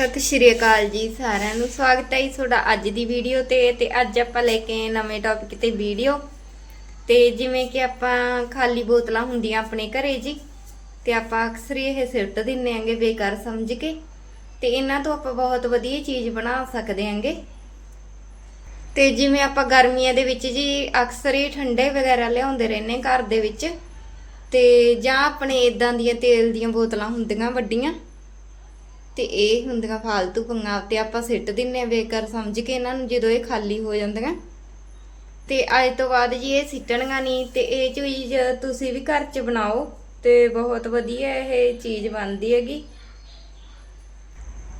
ਸਤਿ ਸ਼੍ਰੀ ਅਕਾਲ ਜੀ ਸਾਰਿਆਂ ਨੂੰ। ਸਵਾਗਤ ਹੈ ਜੀ ਤੁਹਾਡਾ ਅੱਜ ਦੀ ਵੀਡੀਓ ਤੇ ਤੇ ਅੱਜ ਆਪਾਂ ਲੈ ਕੇ ਨਵੇਂ ਟੌਪਿਕ ਤੇ ਵੀਡੀਓ ਤੇ ਜਿਵੇਂ ਕਿ ਆਪਾਂ ਖਾਲੀ ਬੋਤਲਾਂ ਹੁੰਦੀਆਂ ਆਪਣੇ ਘਰੇ ਜੀ, ਤੇ ਆਪਾਂ ਅਕਸਰ ਹੀ ਇਹ ਸਿੱਟ ਦਿੰਨੇ ਆਂਗੇ ਬੇਕਾਰ ਸਮਝ ਕੇ। ਤੇ ਇਹਨਾਂ ਤੋਂ ਆਪਾਂ ਬਹੁਤ ਵਧੀਆ ਚੀਜ਼ ਬਣਾ ਸਕਦੇ ਆਂਗੇ। ਤੇ ਜਿਵੇਂ ਆਪਾਂ ਗਰਮੀਆਂ ਦੇ ਵਿੱਚ ਜੀ ਅਕਸਰ ਹੀ ਠੰਡੇ ਵਗੈਰਾ ਲਿਆਉਂਦੇ ਰਹਿੰਨੇ ਘਰ ਦੇ ਵਿੱਚ। ਤੇ ਜਾਂ ਆਪਣੇ ਇਦਾਂ ਦੀਆਂ ਤੇਲ ਦੀਆਂ ਬੋਤਲਾਂ ਹੁੰਦੀਆਂ ਵੱਡੀਆਂ। ਤੇ ਇਹ ਹੁੰਦੀਆਂ ਫਾਲਤੂ ਪੰਗਾ ਤੇ ਆਪਾਂ ਸਿੱਟ ਦਿੰਨੇ ਆ ਬੇਕਾਰ ਸਮਝ ਕੇ ਇਹਨਾਂ ਨੂੰ ਜਦੋਂ ਇਹ ਖਾਲੀ ਹੋ ਜਾਂਦੀਆਂ। ਤੇ ਅੱਜ ਤੋਂ ਬਾਅਦ ਜੀ ਇਹ ਸਿੱਟਣੀਆਂ ਨਹੀਂ ਤੇ ਇਹ ਚੀਜ਼ ਤੁਸੀਂ ਵੀ ਘਰ 'ਚ ਬਣਾਓ ਤੇ ਬਹੁਤ ਵਧੀਆ ਇਹ ਚੀਜ਼ ਬਣਦੀ ਹੈਗੀ।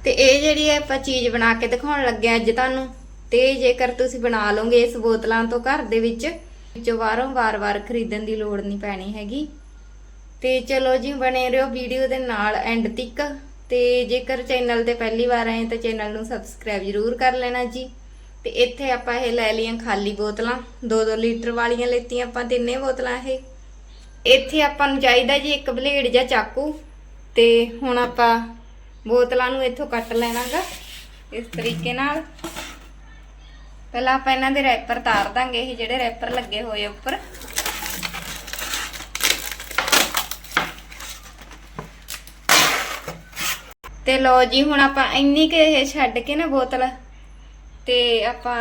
ਤੇ ਇਹ ਜਿਹੜੀ ਆਪਾਂ ਚੀਜ਼ ਬਣਾ ਕੇ ਦਿਖਾਉਣ ਲੱਗੇ ਅੱਜ ਤੁਹਾਨੂੰ, ਤੇ ਜੇਕਰ ਤੁਸੀਂ ਬਣਾ ਲਓਗੇ ਇਸ ਬੋਤਲਾਂ ਤੋਂ ਘਰ ਦੇ ਵਿੱਚ, ਵਿੱਚੋਂ ਬਾਹਰੋਂ ਵਾਰ-ਵਾਰ ਖਰੀਦਣ ਦੀ ਲੋੜ ਨਹੀਂ ਪੈਣੀ ਹੈਗੀ। ਤੇ ਚਲੋ ਜੀ ਬਣੇ ਰਹੋ ਵੀਡੀਓ ਦੇ ਨਾਲ ਐਂਡ ਤੱਕ। ਤੇ ਜੇਕਰ ਚੈਨਲ ਤੇ ਪਹਿਲੀ ਵਾਰ ਆਏ ਤਾਂ ਚੈਨਲ ਨੂੰ ਸਬਸਕ੍ਰਾਈਬ ਜ਼ਰੂਰ ਕਰ ਲੈਣਾ ਜੀ। ਤੇ ਇੱਥੇ ਆਪਾਂ ਇਹ ਲੈ ਲਈਆਂ ਖਾਲੀ ਬੋਤਲਾਂ 2-2 ਲੀਟਰ ਵਾਲੀਆਂ ਲੈਤੀਆਂ ਆਪਾਂ ਤਿੰਨੇ ਬੋਤਲਾਂ ਇਹ। ਇੱਥੇ ਆਪਾਂ ਨੂੰ ਚਾਹੀਦਾ ਜੀ ਇੱਕ ਬਲੇਡ ਜਾਂ ਚਾਕੂ। ਤੇ ਹੁਣ ਆਪਾਂ ਬੋਤਲਾਂ ਨੂੰ ਇੱਥੋਂ ਕੱਟ ਲੈਣਾਗਾ, ਇਸ ਤਰੀਕੇ ਨਾਲ। ਪਹਿਲਾਂ ਆਪਾਂ ਇਹਨਾਂ ਦੇ ਰੈਪਰ ਤਾਰ ਦਾਂਗੇ, ਇਹ ਜਿਹੜੇ ਰੈਪਰ ਲੱਗੇ ਹੋਏ ਉੱਪਰ। ਤੇ ਲੋ ਜੀ, ਹੁਣ ਆਪਾਂ ਇੰਨੀ ਕਿ ਇਹ ਛੱਡ ਕੇ ਨਾ ਬੋਤਲ, ਤੇ ਆਪਾਂ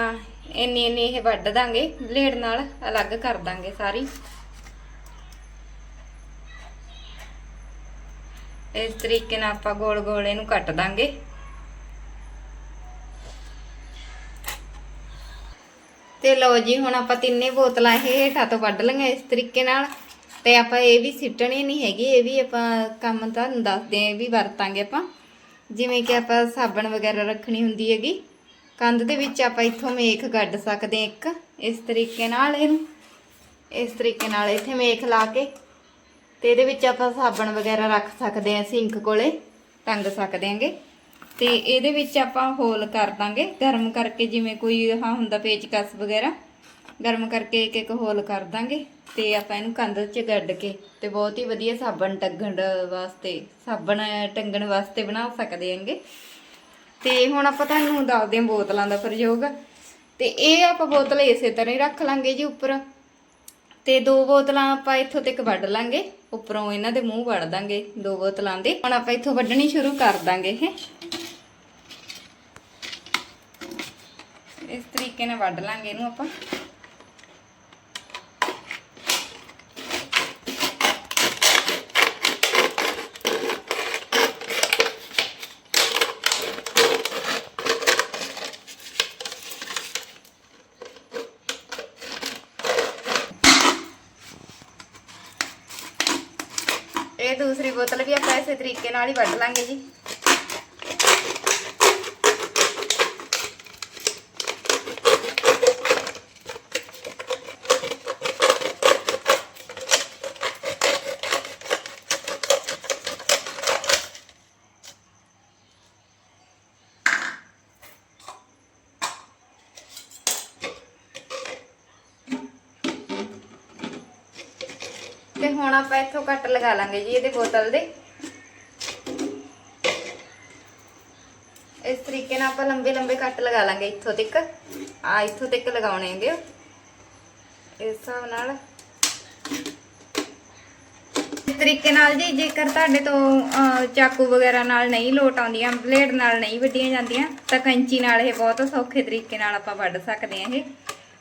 ਇੰਨੀ ਇੰਨੀ ਇਹ ਵੱਢ ਦਾਂਗੇ, ਬਲੇਡ ਨਾਲ ਅਲੱਗ ਕਰ ਦਾਂਗੇ ਸਾਰੀ। ਇਸ ਤਰੀਕੇ ਨਾਲ ਆਪਾਂ ਗੋਲ ਗੋਲ ਇਹਨੂੰ ਕੱਟ ਦਾਂਗੇ। ਤੇ ਲਓ ਜੀ, ਹੁਣ ਆਪਾਂ ਤਿੰਨੇ ਬੋਤਲਾਂ ਇਹ ਹੇਠਾਂ ਤੋਂ ਵੱਢ ਲਈਆਂ ਇਸ ਤਰੀਕੇ ਨਾਲ। ਤੇ ਆਪਾਂ ਇਹ ਵੀ ਸਿੱਟਣੀ ਨਹੀਂ ਹੈਗੀ, ਇਹ ਵੀ ਆਪਾਂ ਕੰਮ ਤੁਹਾਨੂੰ ਦੱਸਦੇ ਆ ਇਹ ਵੀ ਵਰਤਾਂਗੇ ਆਪਾਂ। ਜਿਵੇਂ ਕਿ ਆਪਾਂ ਸਾਬਣ ਵਗੈਰਾ ਰੱਖਣੀ ਹੁੰਦੀ ਹੈਗੀ, ਕੰਧ ਦੇ ਵਿੱਚ ਆਪਾਂ ਇੱਥੋਂ ਮੇਖ ਕੱਢ ਸਕਦੇ ਇੱਕ, ਇਸ ਤਰੀਕੇ ਨਾਲ ਇਹਨੂੰ, ਇਸ ਤਰੀਕੇ ਨਾਲ ਇੱਥੇ ਮੇਖ ਲਾ ਕੇ ਤੇ ਇਹਦੇ ਵਿੱਚ ਆਪਾਂ ਸਾਬਣ ਵਗੈਰਾ ਰੱਖ ਸਕਦੇ ਹਾਂ ਸਿੰਕ ਕੋਲੇ ਟੰਗ ਸਕਦੇ ਹਾਂਗੇ। ਤੇ ਇਹਦੇ ਵਿੱਚ ਆਪਾਂ ਹੋਲ ਕਰ ਦਾਂਗੇ, ਗਰਮ ਕਰਕੇ ਜਿਵੇਂ ਕੋਈ ਆਹ ਹੁੰਦਾ ਪੇਚਕਸ ਵਗੈਰਾ ਗਰਮ ਕਰਕੇ ਇੱਕ ਇੱਕ ਹੋਲ ਕਰ ਦਾਂਗੇ ਤੇ ਆਪਾਂ ਇਹਨੂੰ ਕੰਧ 'ਚ ਗੱਡ ਕੇ ਤੇ ਬਹੁਤ ਹੀ ਵਧੀਆ ਸਾਬਣ ਟੰਗਣ ਵਾਸਤੇ, ਸਾਬਣ ਟੰਗਣ ਵਾਸਤੇ ਬਣਾ ਸਕਦੇ ਹਾਂਗੇ। ਤੇ ਹੁਣ ਆਪਾਂ ਤੁਹਾਨੂੰ ਦੱਸਦੇ ਹਾਂ ਬੋਤਲਾਂ ਦਾ ਪ੍ਰਯੋਗ, ਤੇ ਇਹ ਆਪਾਂ ਬੋਤਲ ਇਸੇ ਤਰ੍ਹਾਂ ਹੀ ਰੱਖ ਲਾਂਗੇ ਜੀ ਉੱਪਰ। ਤੇ ਦੋ ਬੋਤਲਾਂ ਆਪਾਂ ਇੱਥੋਂ ਤੱਕ ਵੱਢ ਲਾਂਗੇ, ਉੱਪਰੋਂ ਇਹਨਾਂ ਦੇ ਮੂੰਹ ਵੱਢ ਦਾਂਗੇ ਦੋ ਬੋਤਲਾਂ ਦੇ। ਹੁਣ ਆਪਾਂ ਇੱਥੋਂ ਵੱਢਣੀ ਸ਼ੁਰੂ ਕਰ ਦਾਂਗੇ ਇਹ ਇਸ ਤਰੀਕੇ ਨਾਲ ਵੱਢ ਲਾਂਗੇ ਇਹਨੂੰ ਆਪਾਂ। ਦੂਸਰੀ ਬੋਤਲ ਵੀ ਆਪਾਂ ਇਸੇ ਤਰੀਕੇ ਨਾਲ ਹੀ ਵੱਢ ਲਾਂਗੇ ਜੀ। ਤੇ ਹੁਣ ਆਪਾਂ ਇੱਥੋਂ ਕੱਟ ਲਗਾ ਲਾਂਗੇ ਜੀ ਇਹਦੇ ਬੋਤਲ ਦੇ। ਇਸ ਤਰੀਕੇ ਨਾਲ ਆਪਾਂ ਲੰਬੇ ਲੰਬੇ ਕੱਟ ਲਗਾ ਲਾਂਗੇ ਇੱਥੋਂ ਤੱਕ। ਆ ਇੱਥੋਂ ਤੱਕ ਲਗਾਉਣੇ ਹੈਗੇ ਇਸ ਹਿਸਾਬ ਨਾਲ। ਤਰੀਕੇ ਨਾਲ ਜੀ ਜੇਕਰ ਤੁਹਾਡੇ ਤੋਂ ਚਾਕੂ ਵਗੈਰਾ ਨਾਲ ਨਹੀਂ ਲੋਟ ਆਉਂਦੀਆਂ, ਬਲੇਡ ਨਾਲ ਨਹੀਂ ਵੱਢੀਆਂ ਜਾਂਦੀਆਂ, ਤਾਂ ਕੈਂਚੀ ਨਾਲ ਇਹ ਬਹੁਤ ਸੌਖੇ ਤਰੀਕੇ ਨਾਲ ਆਪਾਂ ਵੱਢ ਸਕਦੇ ਹਾਂ ਇਹ।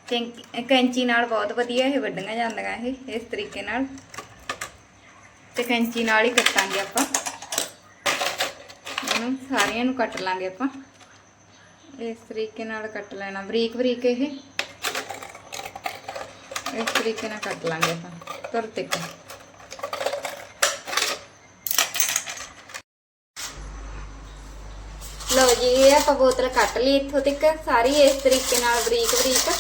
ਕੈਂਚ- ਕੈਂਚੀ ਨਾਲ ਬਹੁਤ ਵਧੀਆ ਇਹ ਵੱਢੀਆਂ ਜਾਂਦੀਆਂ ਇਹ, ਇਸ ਤਰੀਕੇ ਨਾਲ। ਤੇ ਕੈਂਚੀ ਨਾਲ ਹੀ ਕੱਟਾਂਗੇ ਆਪਾਂ। ਇਹਨੂੰ ਸਾਰੀਆਂ ਨੂੰ ਕੱਟ ਲਾਂਗੇ ਆਪਾਂ। ਇਸ ਤਰੀਕੇ ਨਾਲ ਕੱਟ ਲੈਣਾ, ਬਰੀਕ ਬਰੀਕ ਇਹ। ਇਸ ਤਰੀਕੇ ਨਾਲ ਕੱਟ ਲਾਂਗੇ ਆਪਾਂ ਤੁਰ ਤੱਕ ਲਓ ਜੀ, ਇਹ ਆਪਾਂ ਬੋਤਲ ਕੱਟ ਲਈ ਇੱਥੋਂ ਤੱਕ। ਸਾਰੀ ਇਸ ਤਰੀਕੇ ਨਾਲ ਬਰੀਕ ਬਰੀਕ।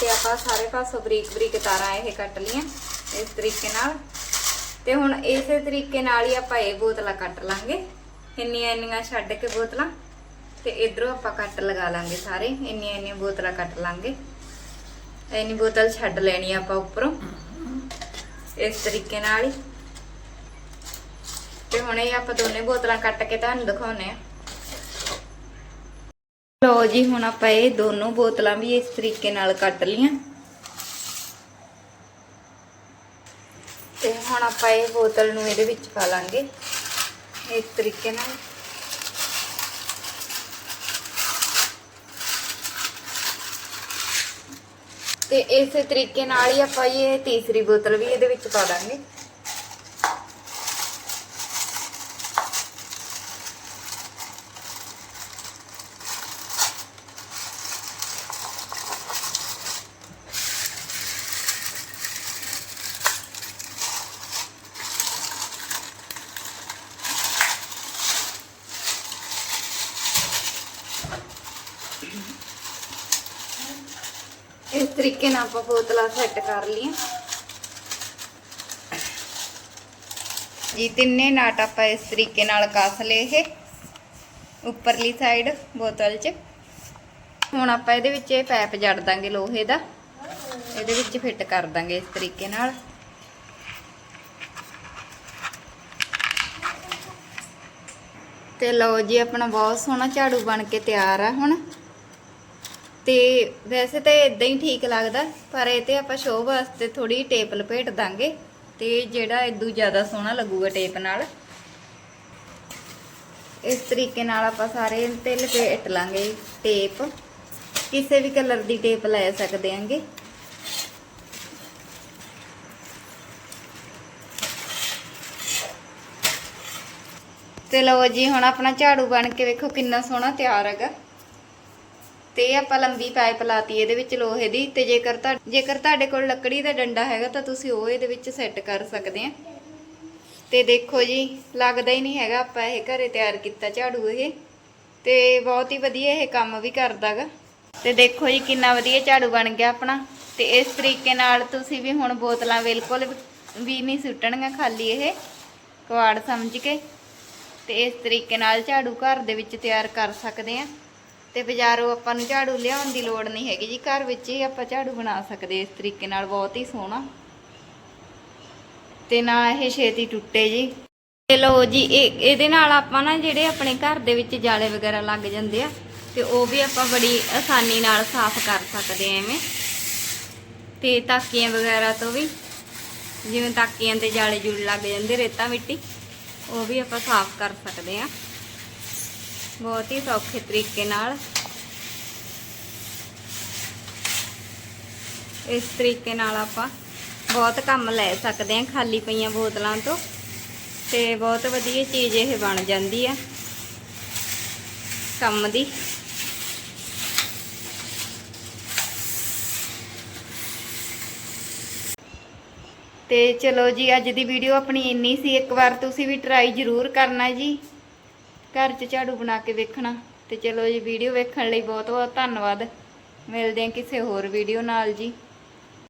ਤੇ ਆਪਾਂ ਸਾਰੇ ਪਾਸੋਂ ਬਰੀਕ ਬਰੀਕ ਤਾਰਾਂ ਇਹ ਕੱਟ ਲੀਆਂ ਇਸ ਤਰੀਕੇ ਨਾਲ ਤੇ ਹੁਣ ਇਸੇ ਤਰੀਕੇ ਨਾਲ ਹੀ ਆਪਾਂ ਇਹ ਬੋਤਲਾਂ ਕੱਟ ਲਾਂਗੇ। ਇੰਨੀਆਂ ਇੰਨੀਆਂ ਛੱਡ ਕੇ ਬੋਤਲਾਂ। ਤੇ ਇਧਰੋਂ ਆਪਾਂ ਕੱਟ ਲਗਾ ਲਾਂਗੇ ਸਾਰੇ। ਇੰਨੀਆਂ ਇੰਨੀਆਂ ਬੋਤਲਾਂ ਕੱਟ ਲਾਂਗੇ। ਇੰਨੀ ਬੋਤਲ ਛੱਡ ਲੈਣੀ ਆਪਾਂ ਉੱਪਰੋਂ। ਇਸ ਤਰੀਕੇ ਨਾਲ ਹੀ। ਤੇ ਹੁਣ ਇਹ ਆਪਾਂ ਦੋਨੇ ਬੋਤਲਾਂ ਕੱਟ ਕੇ ਤੁਹਾਨੂੰ ਦਿਖਾਉਨੇ ਆ। ਲੋ ਜੀ, ਹੁਣ ਆਪਾਂ ਇਹ ਦੋਨੋਂ ਬੋਤਲਾਂ ਵੀ ਇਸ ਤਰੀਕੇ ਨਾਲ ਕੱਟ ਲੀਆਂ ਤੇ ਹੁਣ ਆਪਾਂ ਇਹ ਬੋਤਲ ਨੂੰ ਇਹਦੇ ਵਿੱਚ ਪਾ ਲਾਂਗੇ। ਇਸ ਤਰੀਕੇ ਨਾਲ। ਤੇ ਇਸੇ ਤਰੀਕੇ ਨਾਲ ਹੀ ਆਪਾਂ ਇਹ ਤੀਸਰੀ ਬੋਤਲ ਵੀ ਇਹਦੇ ਵਿੱਚ ਪਾ ਦਾਂਗੇ। ਇਸ ਤਰੀਕੇ ਨਾਲ ਆਪਾਂ ਬੋਤਲਾਂ ਸੈੱਟ ਕਰ ਲਈਆਂ ਜੀ, ਤਿੰਨੇ ਨਾਟ ਆਪਾਂ ਇਸ ਤਰੀਕੇ ਨਾਲ ਕੱਸ ਲਏ ਇਹ ਉੱਪਰਲੀ ਸਾਈਡ ਬੋਤਲ 'ਚ। ਹੁਣ ਆਪਾਂ ਇਹਦੇ ਵਿੱਚ ਇਹ ਪੈਪ ਜੜ ਦਾਂਗੇ ਲੋਹੇ ਦਾ। ਇਹਦੇ ਵਿੱਚ ਫਿੱਟ ਕਰ ਦਾਂਗੇ ਇਸ ਤਰੀਕੇ ਨਾਲ। ਤੇ ਲਓ ਜੀ, ਆਪਣਾ ਬਹੁਤ ਸੋਹਣਾ ਝਾੜੂ ਬਣ ਕੇ ਤਿਆਰ ਆ ਹੁਣ। ਤੇ ਵੈਸੇ ਤਾਂ ਇਦਾਂ ਹੀ ਠੀਕ ਲੱਗਦਾ, ਪਰ ਇਹ ਤੇ ਆਪਾਂ ਸ਼ੋਅ ਵਾਸਤੇ ਥੋੜੀ ਟੇਪ ਲਪੇਟ ਦਾਂਗੇ ਤੇ ਜਿਹੜਾ ਇਦੋਂ ਜ਼ਿਆਦਾ ਸੋਹਣਾ ਲੱਗੂਗਾ ਟੇਪ ਨਾਲ। ਇਸ ਤਰੀਕੇ ਨਾਲ ਆਪਾਂ ਸਾਰੇ ਤੇ ਲਪੇਟ ਲਾਂਗੇ ਟੇਪ ਕਿਸੇ ਵੀ ਕਲਰ ਦੀ ਟੇਪ ਲੈ ਸਕਦੇ ਆਂਗੇ। ਤੇ ਲਓ ਜੀ, ਹੁਣ ਆਪਣਾ ਝਾੜੂ ਬਣ ਕੇ ਵੇਖੋ ਕਿੰਨਾ ਸੋਹਣਾ ਤਿਆਰ ਹੈਗਾ। ਤੇ ਇਹ ਆਪਾਂ ਲੰਬੀ ਪਾਈਪ ਲਾਤੀ ਇਹਦੇ ਵਿੱਚ ਲੋਹੇ ਦੀ ਤੇ ਜੇਕਰ ਤਾਂ ਜੇਕਰ ਤੁਹਾਡੇ ਕੋਲ ਲੱਕੜੀ ਦਾ ਡੰਡਾ ਹੈਗਾ ਤਾਂ ਤੁਸੀਂ ਉਹ ਇਹਦੇ ਵਿੱਚ ਸੈੱਟ ਕਰ ਸਕਦੇ ਆ। ਤੇ ਦੇਖੋ ਜੀ, ਲੱਗਦਾ ਹੀ ਨਹੀਂ ਹੈਗਾ ਆਪਾਂ ਇਹ ਘਰੇ ਤਿਆਰ ਕੀਤਾ ਝਾੜੂ ਇਹ। ਤੇ ਬਹੁਤ ਹੀ ਵਧੀਆ ਇਹ ਕੰਮ ਵੀ ਕਰਦਾਗਾ। ਤੇ ਦੇਖੋ ਜੀ, ਕਿੰਨਾ ਵਧੀਆ ਝਾੜੂ ਬਣ ਗਿਆ ਆਪਣਾ। ਤੇ ਇਸ ਤਰੀਕੇ ਨਾਲ ਤੁਸੀਂ ਵੀ ਹੁਣ ਬੋਤਲਾਂ ਬਿਲਕੁਲ ਵੀ ਨਹੀਂ ਸੁੱਟਣੀਆਂ ਖਾਲੀ ਇਹ। ਕਵਾੜ ਸਮਝ ਕੇ। ਤੇ ਇਸ ਤਰੀਕੇ ਨਾਲ ਝਾੜੂ ਘਰ ਦੇ ਵਿੱਚ ਤਿਆਰ ਕਰ ਸਕਦੇ ਆ। ਤੇ ਬਾਜ਼ਾਰੋਂ ਆਪਾਂ ਨੂੰ ਝਾੜੂ ਲਿਆਉਣ ਦੀ ਲੋੜ ਨਹੀਂ ਹੈਗੀ ਜੀ। ਘਰ ਵਿੱਚ ਹੀ ਆਪਾਂ ਝਾੜੂ ਬਣਾ ਸਕਦੇ ਇਸ ਤਰੀਕੇ ਨਾਲ, ਬਹੁਤ ਹੀ ਸੋਹਣਾ। ਤੇ ਨਾ ਇਹ ਛੇਤੀ ਟੁੱਟੇ ਜੀ। ਤੇ ਲਓ ਜੀ, ਇਹ ਇਹਦੇ ਨਾਲ ਆਪਾਂ ਨਾ ਜਿਹੜੇ ਆਪਣੇ ਘਰ ਦੇ ਵਿੱਚ ਜਾਲੇ ਵਗੈਰਾ ਲੱਗ ਜਾਂਦੇ ਆ, ਤੇ ਉਹ ਵੀ ਆਪਾਂ ਬੜੀ ਆਸਾਨੀ ਨਾਲ ਸਾਫ਼ ਕਰ ਸਕਦੇ ਆ ਐਵੇਂ। ਤੇ ਤਾਕੀਆਂ ਵਗੈਰਾ ਤੋਂ ਵੀ, ਜਿਵੇਂ ਤਾਕੀਆਂ ਤੇ ਜਾਲੇ ਜੁੜ ਲੱਗ ਜਾਂਦੇ ਰੇਤਾ ਮਿੱਟੀ, ਉਹ ਵੀ ਆਪਾਂ ਸਾਫ਼ ਕਰ ਸਕਦੇ ਆ ਬਹੁਤ ਹੀ ਸੌਖੇ ਤਰੀਕੇ ਨਾਲ। ਇਸ ਤਰੀਕੇ ਨਾਲ ਆਪਾਂ ਬਹੁਤ ਕੰਮ ਲੈ ਸਕਦੇ ਹਾਂ ਖਾਲੀ ਪਈਆਂ ਬੋਤਲਾਂ ਤੋਂ। ਤੇ ਬਹੁਤ ਵਧੀਆ ਚੀਜ਼ ਇਹ ਬਣ ਜਾਂਦੀ ਆ। ਕੰਮ ਦੀ। ਤੇ ਚਲੋ ਜੀ, ਅੱਜ ਦੀ ਵੀਡੀਓ ਆਪਣੀ ਇੰਨੀ ਸੀ। ਇੱਕ ਵਾਰ ਤੁਸੀਂ ਵੀ ਟਰਾਈ ਜ਼ਰੂਰ ਕਰਨਾ ਜੀ। ਘਰ 'ਚ ਝਾੜੂ ਬਣਾ ਕੇ ਵੇਖਣਾ ਤੇ ਚਲੋ ਜੀ ਵੀਡੀਓ ਵੇਖਣ ਲਈ ਬਹੁਤ ਬਹੁਤ ਧੰਨਵਾਦ। ਮਿਲਦੇ ਹਾਂ ਕਿਸੇ ਹੋਰ ਵੀਡੀਓ ਨਾਲ ਜੀ।